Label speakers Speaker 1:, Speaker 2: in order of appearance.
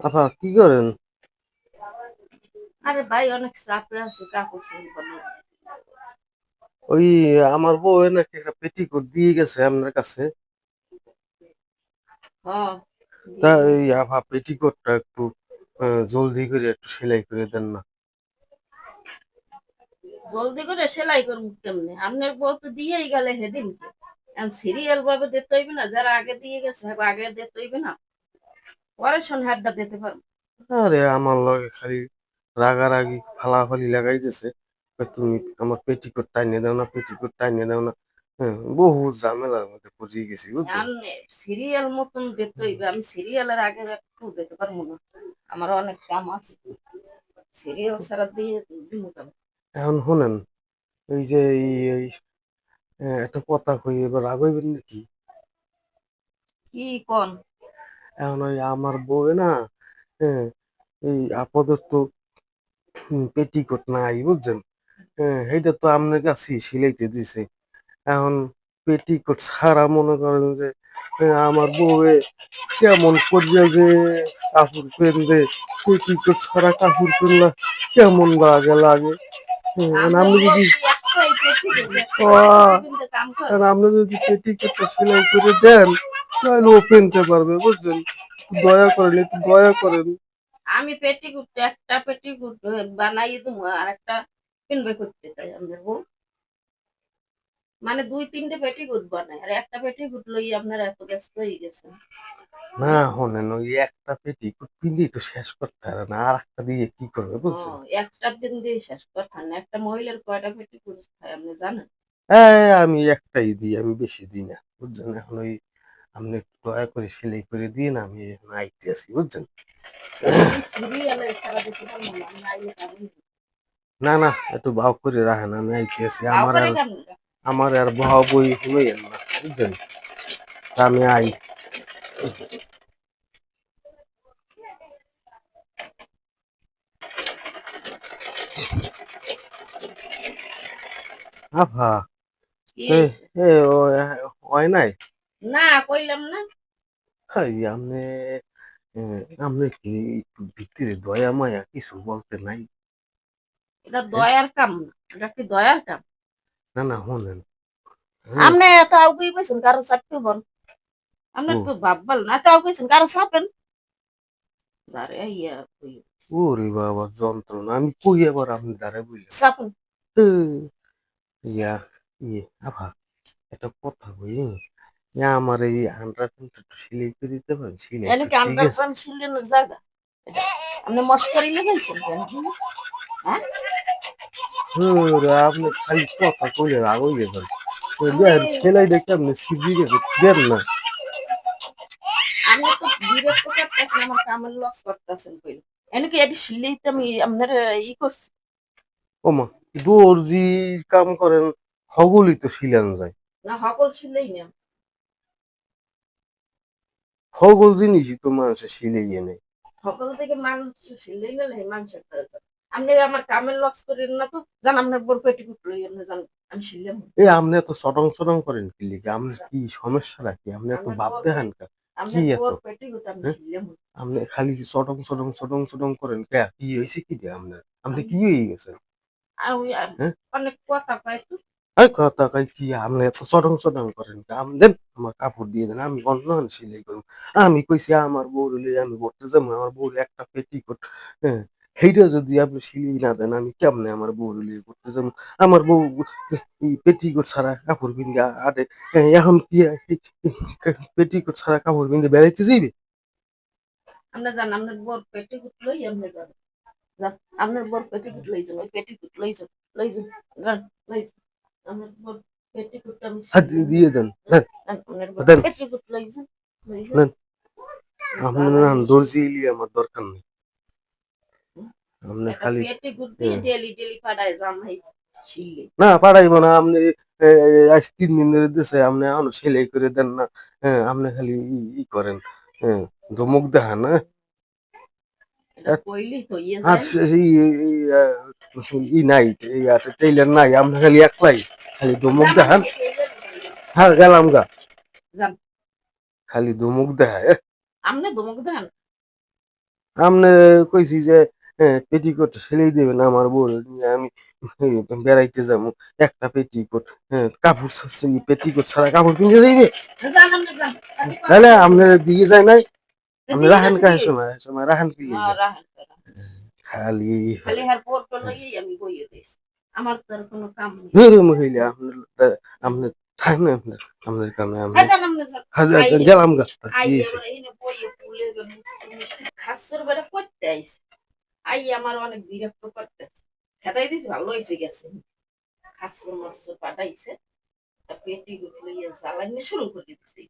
Speaker 1: আপা কি করেন?
Speaker 2: আরে ভাই অনেক চাপে আছে কাপড় বানাই।
Speaker 1: ওই আমার বউ নাকি একটা পেটিকোট দিয়ে গেছে আপনার কাছে।
Speaker 2: হ্যাঁ
Speaker 1: তা এই আপা পেটিকোটটা একটু জলদি করে একটু সেলাই করে দেন না।
Speaker 2: জলদি করে সেলাই করব কেমনে? আপনার বউ তো দিয়েই গেলে সেদিন সিরিয়াল ভাবে দিতে হইবে না যারা আগে দিয়ে গেছে আগে দিতে হইবে না। পরে শোন দিতে পারব।
Speaker 1: আরে আমার লগে খালি রাগারাগি ফালাফালি লাগাইতেছে। তুমি আমার পেটিকোট টাইনে দাও না পেটিকোট টাইনে দাও না। হ্যাঁ, বহু ঝামেলার মধ্যে গেছি
Speaker 2: সিরিয়াল মতন দিতে হইবে। আমি সিরিয়ালের আগে একটু দিতে পারব না। আমার অনেক কাম আছে। সিরিয়াল ছাড়া দিয়ে দিব কেন?
Speaker 1: এখন শোনেন এই যে এই এই, আহ, একটা কথা কই এবার রাগাইবেন নাকি?
Speaker 2: কি কোন?
Speaker 1: এখন ওই আমার বউ না হ্যাঁ এই আপাতত পেটিকোট নাই বুঝছেন? হ্যাঁ সেইটা তো আপনার কাছে সিলাইতে দিছে। এখন পেটিকোট ছাড়া মনে করেন যে হ্যাঁ, আমার বউয়ে কেমন করিয়া যে কাপড় পেনবে পেটিকোট ছাড়া কাপড় পেনলা কেমন লাগে লাগে? হ্যাঁ, আপনি যদি আপনি যদি পেটিকোটটা সেলাই করে দেন তাহলে ও পেনতে পারবে বুঝছেন? দয়া করেন একটু দয়া করেন।
Speaker 2: আমি পেটিকুট একটা পেটিকুট বানাই দেবো আর একটা কিনবে করতে চাই আপনার বউ মানে দুই তিনটে পেটিকুট বানাই আর একটা পেটিকুট লই আপনার এত ব্যস্ত হয়ে গেছে
Speaker 1: না শোনেন ওই একটা পেটিকোট পিন্দি তো শেষ করতে পারে না আর একটা দিয়ে কি করবে বুঝছেন?
Speaker 2: একটা দিন দিয়ে শেষ কথা না একটা মহিলার কয়টা পেটিকুট খায় আপনি জানেন?
Speaker 1: হ্যাঁ আমি একটাই দিই আমি বেশি দিই না বুঝছেন? এখন ওই আপনি একটু দয়া করে সেলাই করে দিন আমি আইতে আছি বুঝছেন?
Speaker 2: না না।
Speaker 1: না ভাও করে রাখেন আমি আইতে আছি। আমার আর আমার আর ভাও বই শুনেন না বুঝছেন? আমি আই।
Speaker 2: কি
Speaker 1: এ এ ও- হয় নাই?
Speaker 2: না কইলাম না।
Speaker 1: হাই আপনি এ, কি একটু ভিতরে দয়া মায়া কিছু বলতে নাই?
Speaker 2: এটা দয়ার কাম না এটা কি দয়ার কাম?
Speaker 1: না না শোনেন। হ্যাঁ,
Speaker 2: আপনি এত আউগুই পেয়েছেন কারও চাকরি বন
Speaker 1: ও।
Speaker 2: তো ভাববাল না এত আউগুইছেন কারও চাপেন আরে ইয়া কই?
Speaker 1: ওরে বাবা যন্ত্রণা আমি কই আবার আপনি দাঁড়ায় বললাম
Speaker 2: চাপেন
Speaker 1: তো, ইয়া ইয়ে আভা একটা কথা কই আমার এই আন্ডারপ্যান্টটা একটু সিলাই করে দিতে পারেন সিলাই
Speaker 2: কি আন্ডারপ্যান্ট জায়গা? আপনি মস্কারি লেগেছেন কেন? হ্যাঁ?
Speaker 1: আপনি খালি কথা কইলে রাগ হয়ে গেছেন তো দেন সেলাই দেখে আপনি সিজি গেছে দেন না।
Speaker 2: আপনি তো বিরক্ত করতেছেন আমার কামের লস করতেছেন কইল এনে কি এটি সিলাইতে আমি আপনার ই করছি?
Speaker 1: ওমা দর্জি কাম করেন হগলই তো সিলান যায়।
Speaker 2: না সকল সিলাই না
Speaker 1: হগল জিনিসই তো মানুষের সিলাই এনে
Speaker 2: সকল থেকে মানুষ সিলাই না মানুষের আপনি আমার কামের লস করেন না তো জান আপনার বড় পেটিকুট লই আপনি জান আমি সিলাম
Speaker 1: এ আপনি এত সটং সটং করেন কি লিখে? আপনার কি সমস্যাটা কি? আপনি এত ভাব দেখান কা? কি এত? হ্যাঁ? আপনি খালি সটং সটং সটং সটং করেন কে? কি হয়েছে কি দিয়ে আপনার? আপনি কি হয়ে গেছেন? হ্যাঁ?
Speaker 2: অনেক কথা পাই তো।
Speaker 1: কথা কি এত করেন কে? আমি দেন, আমার কাপড় দিয়ে দেন, আমি অন্য সিলাই করব আমি কইছি, আমার বউর আমি করতে যাব, আমার বউর একটা পেটিকোট হ্যাঁ সেইটা যদি আপনি সিলাই না দেন, আমি কেমনে আমার বউর লই করতে আমার বউ পেটিকোট ছাড়া কাপড় পিন্ধে আটে এখন কি পেটিকোট ছাড়া কাপড় পিন্ধে বেড়াইতে যাইবে?
Speaker 2: আপনার লই আপনার লই লই লই লই
Speaker 1: দিয়ে দেন।
Speaker 2: আপনার
Speaker 1: দর্জি আমার দরকার নেই। আপনি খালি হ্যাঁ। না পারাইব না আপনি এ, এ, আজ তিন দিন ধরে দিছে আপনি এখন সেলাই করে দেন না। হ্যাঁ আপনি খালি ই- করেন। হ্যাঁ ধমক দেখান আর ই নাই টেইলার নাই আমরা খালি একলাই খালি ধমক দেখান। হ্যাঁ গেলাম গা। খালি ধমক দেখায়
Speaker 2: আমনে ধমক দেন
Speaker 1: আমনে কইছি যে পেটিকোট সেলাই দেবেন আমার বউ নিয়ে আমি বেড়াইতে যাব একটা পেটিকোট কাপড় পেটিকোট ছাড়া কাপড় কিনতে যাইবে তাহলে আপনার দিকে যায় নাই? আমি
Speaker 2: গেছে
Speaker 1: কাহে? সময় সময় রাখান কি?
Speaker 2: হ্যাঁ, রাহেন, রাহেন।
Speaker 1: খালি
Speaker 2: খালি হার পর পর লাগিয়ে আমি বইয়ে দিয়েছি আমার তো কোনো কাম নেই।
Speaker 1: ধরে মহিলা থাকেন আপনার কামে
Speaker 2: আপনি।
Speaker 1: হাজার গেলাম গা। হইছে?
Speaker 2: খাসর বেড়া করতে আইছে। আই আমার অনেক বিরক্ত করতেছে। খেদাই দিস ভালো হয়েছে গেছে। খাসর মাসর পাঠাইছে। পেটি গুলো ইয়ে জ্বালানি শুরু করে দিচ্ছে